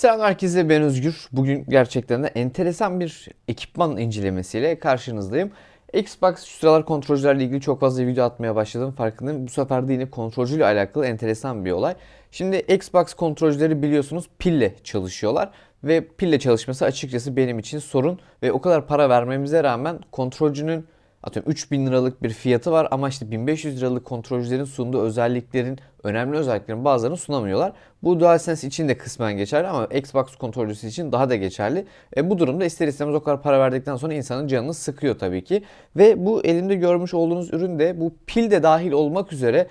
Selam herkese ben Özgür. Bugün gerçekten de enteresan bir ekipman incelemesiyle karşınızdayım. Xbox şu sıralar kontrolcülerle ilgili çok fazla video atmaya başladım farkındayım. Bu sefer de yine kontrolcüyle alakalı enteresan bir olay. Şimdi Xbox kontrolcüleri biliyorsunuz pille çalışıyorlar. Ve pille çalışması açıkçası benim için sorun. Ve o kadar para vermemize rağmen kontrolcünün atıyorum 3000 liralık bir fiyatı var ama işte 1500 liralık kontrolcülerin sunduğu özelliklerin, önemli özelliklerin bazılarını sunamıyorlar. Bu DualSense için de kısmen geçerli ama Xbox kontrolcüsü için daha da geçerli. E, bu durumda ister istemez o kadar para verdikten sonra insanın canını sıkıyor tabii ki. Ve bu elimde görmüş olduğunuz ürün de bu pil de dahil olmak üzere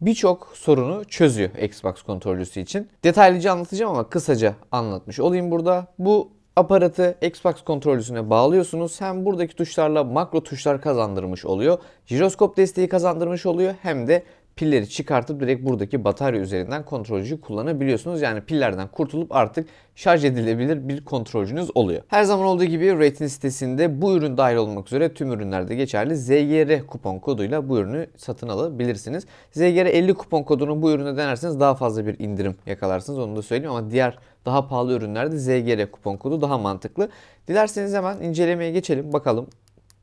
birçok sorunu çözüyor Xbox kontrolcüsü için. Detaylıca anlatacağım ama kısaca anlatmış olayım burada. Bu aparatı Xbox kontrolcüsüne bağlıyorsunuz. Hem buradaki tuşlarla makro tuşlar kazandırmış oluyor. Jiroskop desteği kazandırmış oluyor. Hem de pilleri çıkartıp direkt buradaki batarya üzerinden kontrolcüyü kullanabiliyorsunuz. Yani pillerden kurtulup artık şarj edilebilir bir kontrolcünüz oluyor. Her zaman olduğu gibi Rating sitesinde bu ürün dahil olmak üzere tüm ürünlerde geçerli ZGR kupon koduyla bu ürünü satın alabilirsiniz. ZGR 50 kupon kodunu bu ürüne denerseniz daha fazla bir indirim yakalarsınız onu da söyleyeyim ama diğer daha pahalı ürünlerde ZGR kupon kodu daha mantıklı. Dilerseniz hemen incelemeye geçelim bakalım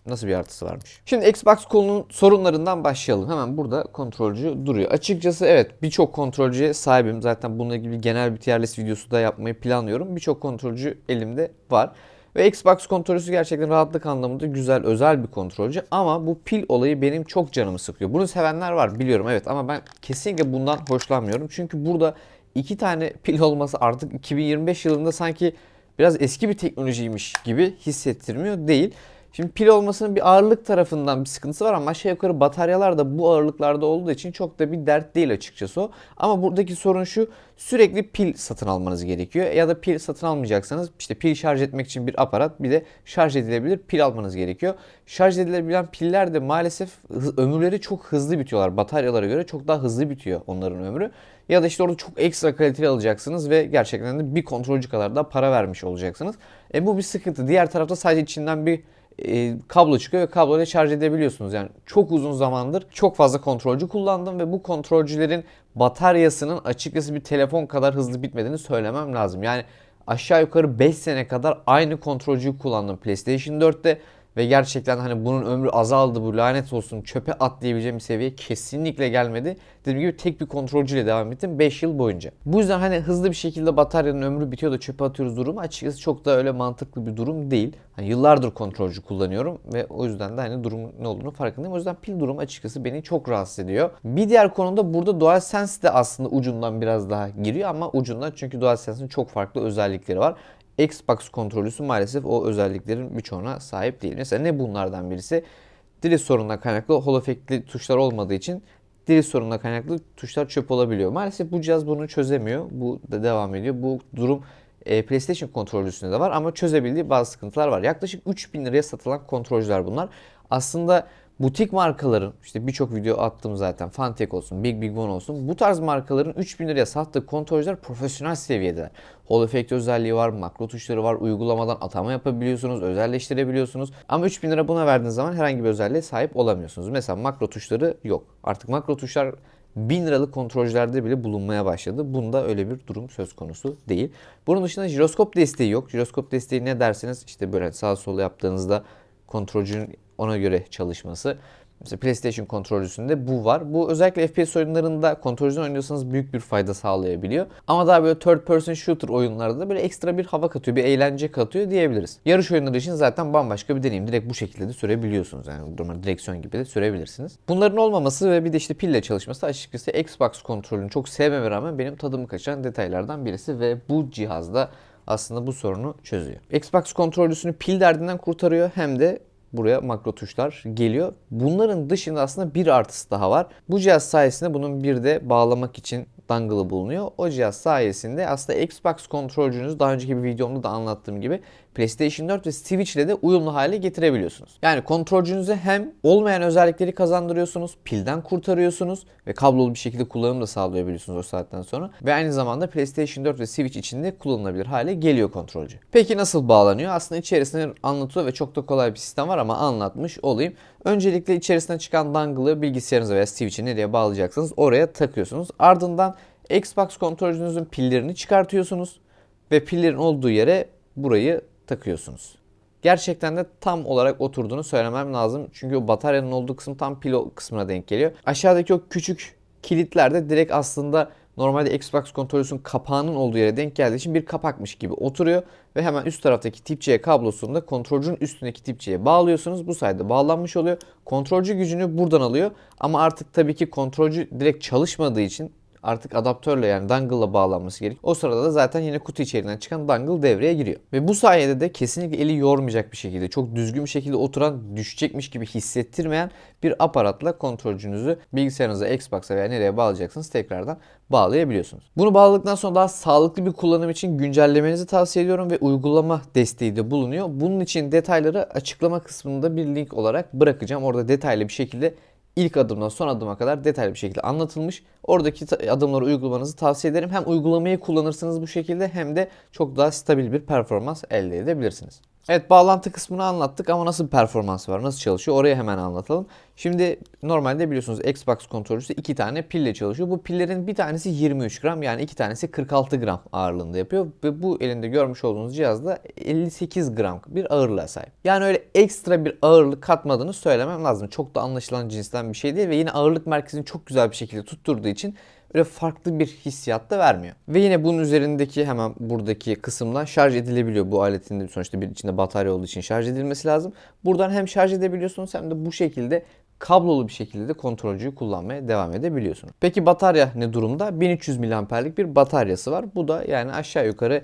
Nasıl bir artısı varmış? Şimdi Xbox kolunun sorunlarından başlayalım. Hemen burada kontrolcü duruyor. Açıkçası evet birçok kontrolcüye sahibim. Zaten bununla ilgili genel bir tier videosu da yapmayı planlıyorum. Birçok kontrolcü elimde var. Ve Xbox kontrolcüsü gerçekten rahatlık anlamında güzel, özel bir kontrolcü. Ama bu pil olayı benim çok canımı sıkıyor. Bunu sevenler var biliyorum evet ama ben kesinlikle bundan hoşlanmıyorum. Çünkü burada iki tane pil olması artık 2025 yılında sanki biraz eski bir teknolojiymiş gibi hissettirmiyor değil. Şimdi pil olmasının bir ağırlık tarafından bir sıkıntısı var ama aşağı yukarı bataryalar da bu ağırlıklarda olduğu için çok da bir dert değil açıkçası o. Ama buradaki sorun şu sürekli pil satın almanız gerekiyor. Ya da pil satın almayacaksanız işte pil şarj etmek için bir aparat bir de şarj edilebilir pil almanız gerekiyor. Şarj edilebilen piller de maalesef ömürleri çok hızlı bitiyorlar. Bataryalara göre çok daha hızlı bitiyor onların ömrü. Ya da işte orada çok ekstra kaliteli alacaksınız ve gerçekten de bir kontrolcü kadar da para vermiş olacaksınız. E bu bir sıkıntı. Diğer tarafta sadece içinden bir e, kablo çıkıyor ve kabloyla şarj edebiliyorsunuz. Yani çok uzun zamandır çok fazla kontrolcü kullandım ve bu kontrolcülerin bataryasının açıkçası bir telefon kadar hızlı bitmediğini söylemem lazım. Yani aşağı yukarı 5 sene kadar aynı kontrolcüyü kullandım PlayStation 4'te ve gerçekten hani bunun ömrü azaldı bu lanet olsun çöpe atlayabileceğim bir seviye kesinlikle gelmedi. Dediğim gibi tek bir kontrolcüyle devam ettim 5 yıl boyunca. Bu yüzden hani hızlı bir şekilde bataryanın ömrü bitiyor da çöpe atıyoruz durumu açıkçası çok da öyle mantıklı bir durum değil. Hani yıllardır kontrolcü kullanıyorum ve o yüzden de hani durumun ne olduğunu farkındayım. O yüzden pil durumu açıkçası beni çok rahatsız ediyor. Bir diğer konuda burada DualSense de aslında ucundan biraz daha giriyor ama ucundan çünkü DualSense'in çok farklı özellikleri var. Xbox kontrolcüsü maalesef o özelliklerin birçoğuna sahip değil. Mesela ne bunlardan birisi? Dili sorununa kaynaklı holofekli tuşlar olmadığı için dili sorununa kaynaklı tuşlar çöp olabiliyor. Maalesef bu cihaz bunu çözemiyor. Bu da devam ediyor. Bu durum e, PlayStation kontrolcüsünde de var ama çözebildiği bazı sıkıntılar var. Yaklaşık 3000 liraya satılan kontrolcüler bunlar. Aslında butik markaların işte birçok video attım zaten Fantek olsun, Big Big One olsun bu tarz markaların 3000 liraya sattığı kontrolcüler profesyonel seviyedeler. Hall effect özelliği var, makro tuşları var, uygulamadan atama yapabiliyorsunuz, özelleştirebiliyorsunuz. Ama 3000 lira buna verdiğiniz zaman herhangi bir özelliğe sahip olamıyorsunuz. Mesela makro tuşları yok. Artık makro tuşlar 1000 liralık kontrolcülerde bile bulunmaya başladı. Bunda öyle bir durum söz konusu değil. Bunun dışında jiroskop desteği yok. Jiroskop desteği ne derseniz işte böyle sağ sol yaptığınızda kontrolcünün ona göre çalışması. Mesela PlayStation kontrolcüsünde bu var. Bu özellikle FPS oyunlarında kontrolcüden oynuyorsanız büyük bir fayda sağlayabiliyor. Ama daha böyle third person shooter oyunlarda da böyle ekstra bir hava katıyor, bir eğlence katıyor diyebiliriz. Yarış oyunları için zaten bambaşka bir deneyim. Direkt bu şekilde de sürebiliyorsunuz. Yani normal direksiyon gibi de sürebilirsiniz. Bunların olmaması ve bir de işte pille çalışması açıkçası Xbox kontrolünü çok sevmeme rağmen benim tadımı kaçan detaylardan birisi ve bu cihazda aslında bu sorunu çözüyor. Xbox kontrolcüsünü pil derdinden kurtarıyor hem de buraya makro tuşlar geliyor. Bunların dışında aslında bir artısı daha var. Bu cihaz sayesinde bunun bir de bağlamak için dongle'ı bulunuyor. O cihaz sayesinde aslında Xbox kontrolcünüzü daha önceki bir videomda da anlattığım gibi PlayStation 4 ve Switch ile de uyumlu hale getirebiliyorsunuz. Yani kontrolcünüze hem olmayan özellikleri kazandırıyorsunuz, pilden kurtarıyorsunuz ve kablolu bir şekilde kullanım da sağlayabiliyorsunuz o saatten sonra. Ve aynı zamanda PlayStation 4 ve Switch için de kullanılabilir hale geliyor kontrolcü. Peki nasıl bağlanıyor? Aslında içerisinde anlatıyor ve çok da kolay bir sistem var ama anlatmış olayım. Öncelikle içerisinden çıkan dongle'ı bilgisayarınıza veya Switch'e nereye bağlayacaksınız oraya takıyorsunuz. Ardından Xbox kontrolcünüzün pillerini çıkartıyorsunuz. ve pillerin olduğu yere burayı takıyorsunuz. Gerçekten de tam olarak oturduğunu söylemem lazım. Çünkü o bataryanın olduğu kısım tam pil kısmına denk geliyor. Aşağıdaki o küçük kilitler de direkt aslında normalde Xbox kontrolüsünün kapağının olduğu yere denk geldiği için bir kapakmış gibi oturuyor. Ve hemen üst taraftaki tip C kablosunu da kontrolcünün üstündeki tip C'ye bağlıyorsunuz. Bu sayede bağlanmış oluyor. Kontrolcü gücünü buradan alıyor. Ama artık tabii ki kontrolcü direkt çalışmadığı için artık adaptörle yani dongle'la bağlanması gerekiyor. O sırada da zaten yine kutu içerisinden çıkan dongle devreye giriyor. Ve bu sayede de kesinlikle eli yormayacak bir şekilde çok düzgün bir şekilde oturan düşecekmiş gibi hissettirmeyen bir aparatla kontrolcünüzü bilgisayarınıza, Xbox'a veya nereye bağlayacaksınız tekrardan bağlayabiliyorsunuz. Bunu bağladıktan sonra daha sağlıklı bir kullanım için güncellemenizi tavsiye ediyorum ve uygulama desteği de bulunuyor. Bunun için detayları açıklama kısmında bir link olarak bırakacağım. Orada detaylı bir şekilde ilk adımdan son adıma kadar detaylı bir şekilde anlatılmış. Oradaki adımları uygulamanızı tavsiye ederim. Hem uygulamayı kullanırsınız bu şekilde hem de çok daha stabil bir performans elde edebilirsiniz. Evet bağlantı kısmını anlattık ama nasıl bir performans var, nasıl çalışıyor oraya hemen anlatalım. Şimdi normalde biliyorsunuz Xbox kontrolcüsü iki tane pille çalışıyor. Bu pillerin bir tanesi 23 gram yani iki tanesi 46 gram ağırlığında yapıyor. Ve bu elinde görmüş olduğunuz cihaz da 58 gram bir ağırlığa sahip. Yani öyle ekstra bir ağırlık katmadığını söylemem lazım. Çok da anlaşılan cinsten bir şey değil ve yine ağırlık merkezini çok güzel bir şekilde tutturduğu için öyle farklı bir hissiyat da vermiyor. Ve yine bunun üzerindeki hemen buradaki kısımdan şarj edilebiliyor. Bu aletin de sonuçta bir içinde batarya olduğu için şarj edilmesi lazım. Buradan hem şarj edebiliyorsunuz hem de bu şekilde kablolu bir şekilde de kontrolcüyü kullanmaya devam edebiliyorsunuz. Peki batarya ne durumda? 1300 mAh'lik bir bataryası var. Bu da yani aşağı yukarı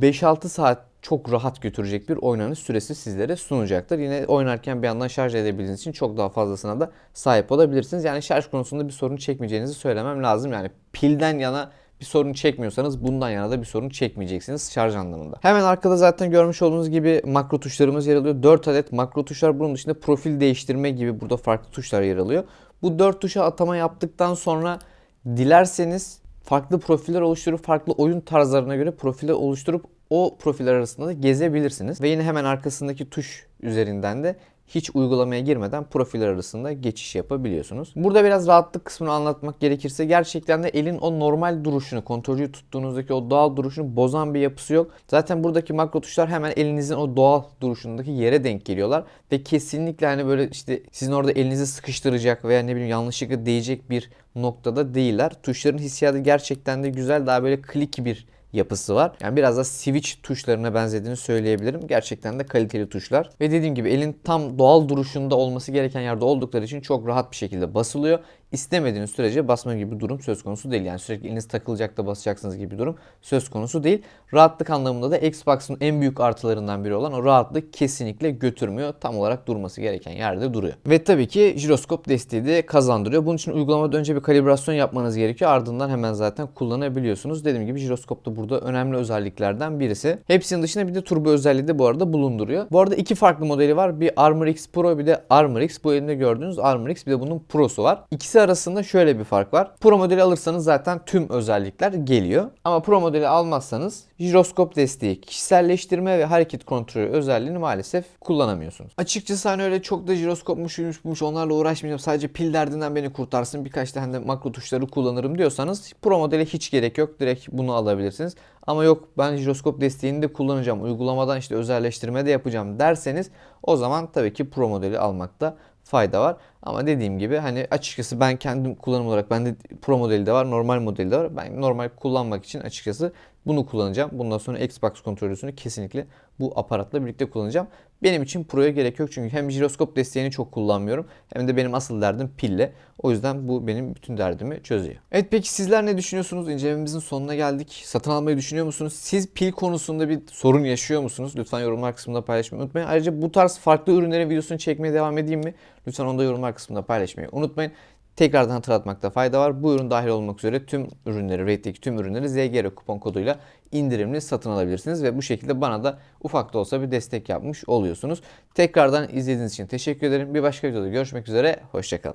5-6 saat çok rahat götürecek bir oynanış süresi sizlere sunacaktır. Yine oynarken bir yandan şarj edebildiğiniz için çok daha fazlasına da sahip olabilirsiniz. Yani şarj konusunda bir sorun çekmeyeceğinizi söylemem lazım. Yani pilden yana bir sorun çekmiyorsanız bundan yana da bir sorun çekmeyeceksiniz şarj anlamında. Hemen arkada zaten görmüş olduğunuz gibi makro tuşlarımız yer alıyor. 4 adet makro tuşlar bunun dışında profil değiştirme gibi burada farklı tuşlar yer alıyor. Bu 4 tuşa atama yaptıktan sonra dilerseniz farklı profiller oluşturup farklı oyun tarzlarına göre profiller oluşturup o profiller arasında da gezebilirsiniz. Ve yine hemen arkasındaki tuş üzerinden de hiç uygulamaya girmeden profiller arasında geçiş yapabiliyorsunuz. Burada biraz rahatlık kısmını anlatmak gerekirse gerçekten de elin o normal duruşunu, kontrolcüyü tuttuğunuzdaki o doğal duruşunu bozan bir yapısı yok. Zaten buradaki makro tuşlar hemen elinizin o doğal duruşundaki yere denk geliyorlar ve kesinlikle hani böyle işte sizin orada elinizi sıkıştıracak veya ne bileyim yanlışlıkla değecek bir noktada değiller. Tuşların hissiyatı gerçekten de güzel. Daha böyle klik bir yapısı var. Yani biraz da switch tuşlarına benzediğini söyleyebilirim. Gerçekten de kaliteli tuşlar. Ve dediğim gibi elin tam doğal duruşunda olması gereken yerde oldukları için çok rahat bir şekilde basılıyor. İstemediğiniz sürece basma gibi bir durum söz konusu değil. Yani sürekli eliniz takılacak da basacaksınız gibi bir durum söz konusu değil. Rahatlık anlamında da Xbox'ın en büyük artılarından biri olan o rahatlık kesinlikle götürmüyor. Tam olarak durması gereken yerde duruyor. Ve tabii ki jiroskop desteği de kazandırıyor. Bunun için uygulamada önce bir kalibrasyon yapmanız gerekiyor. Ardından hemen zaten kullanabiliyorsunuz. Dediğim gibi jiroskop da burada önemli özelliklerden birisi. Hepsinin dışında bir de turbo özelliği de bu arada bulunduruyor. Bu arada iki farklı modeli var. Bir Armor X Pro bir de Armor X. Bu elimde gördüğünüz Armor X bir de bunun Pro'su var. İkisi arasında şöyle bir fark var. Pro modeli alırsanız zaten tüm özellikler geliyor. Ama Pro modeli almazsanız jiroskop desteği, kişiselleştirme ve hareket kontrolü özelliğini maalesef kullanamıyorsunuz. Açıkçası hani öyle çok da jiroskopmuş, şuymuş, onlarla uğraşmayacağım. Sadece pil derdinden beni kurtarsın. Birkaç tane de makro tuşları kullanırım diyorsanız Pro modele hiç gerek yok. Direkt bunu alabilirsiniz. Ama yok ben jiroskop desteğini de kullanacağım. Uygulamadan işte özelleştirme de yapacağım derseniz o zaman tabii ki Pro modeli almakta fayda var. Ama dediğim gibi hani açıkçası ben kendim kullanım olarak bende Pro modeli de var, normal modeli de var. Ben normal kullanmak için açıkçası bunu kullanacağım. Bundan sonra Xbox kontrolüsünü kesinlikle bu aparatla birlikte kullanacağım. Benim için Pro'ya gerek yok çünkü hem jiroskop desteğini çok kullanmıyorum hem de benim asıl derdim pille. O yüzden bu benim bütün derdimi çözüyor. Evet peki sizler ne düşünüyorsunuz? İncelememizin sonuna geldik. Satın almayı düşünüyor musunuz? Siz pil konusunda bir sorun yaşıyor musunuz? Lütfen yorumlar kısmında paylaşmayı unutmayın. Ayrıca bu tarz farklı ürünlerin videosunu çekmeye devam edeyim mi? Lütfen onu da yorumlar kısmında paylaşmayı unutmayın. Tekrardan hatırlatmakta fayda var. Bu ürün dahil olmak üzere tüm ürünleri, Rate'deki tüm ürünleri ZGR kupon koduyla indirimli satın alabilirsiniz ve bu şekilde bana da ufak da olsa bir destek yapmış oluyorsunuz. Tekrardan izlediğiniz için teşekkür ederim. Bir başka videoda görüşmek üzere. Hoşçakalın.